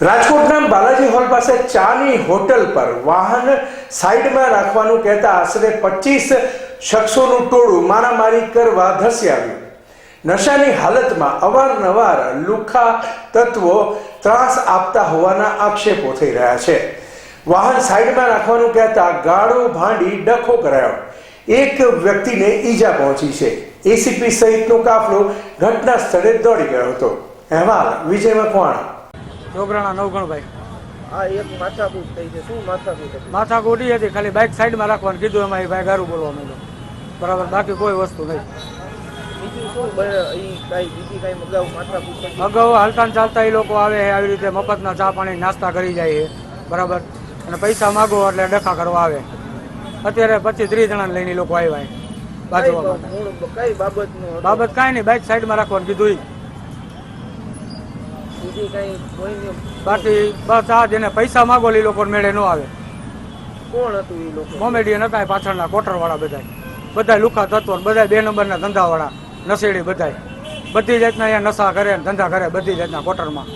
રાજકોટના બાલાજી હોલ પાસે ચાની હોટલ પર વાહન સાઈડમાં રાખવાનું કહેતા આશરે પચીસ શખ્સોનું ટોળું મારામારી કરવા ધસી આવ્યું. નશાની હાલતમાં અવારનવાર લુખા તત્વો ત્રાસ આપતા હોવાના આક્ષેપો થઈ રહ્યા છે. વાહન સાઈડમાં રાખવાનું કહેતા ગાળો ભાંડી ડખો કરાયો. એક વ્યક્તિને ઈજા પહોંચી છે. એસીપી સહિતનો કાફલો ઘટના સ્થળે દોડી ગયો હતો. અહેવાલ વિજય મકવાણા છોકરાના નવગણભાઈ. આ એક માથાકૂટ થઈ છે. શું માથાકૂટ હતી? માથા ગોડી હતી ખાલી બાઇક સાઈડમાં રાખવાનું કીધું એમાં એ ભાઈ ગારું બોલવા માંડ્યો. બરાબર બાકી કોઈ વસ્તુ નહીં. બીજું શું બ- ઈ કાંઈ બીજી કાંઈ અગાઉ માથાકૂટ હાલતા ને ચાલતા એ લોકો આવે છે આવી રીતે મફતના ચા પાણી નાસ્તા કરી જાય છે. બરાબર? અને પૈસા માગો એટલે ડખા કરવા આવે. અત્યારે પચીસ ત્રીસ જણા લઈને લોકો આવ્યા બાજુ બાબત કાંઈ નહીં બાઇક સાઈડમાં રાખવાનું કીધું. બીજી કાંઈ કોઈ બાકી બસ આ જેને પૈસા માગો એ લોકો મેળે ન આવે. કોણ હતું એ લોકો? કોમેડિયન હતા પાછળના કોટરવાળા બધાય. બધા લુખા તત્વ બધા બે નંબરના ધંધાવાળા નશેડી બધાય. બધી જાતના અહીંયા નશા કરે ધંધા કરે બધી જાતના કોટરમાં.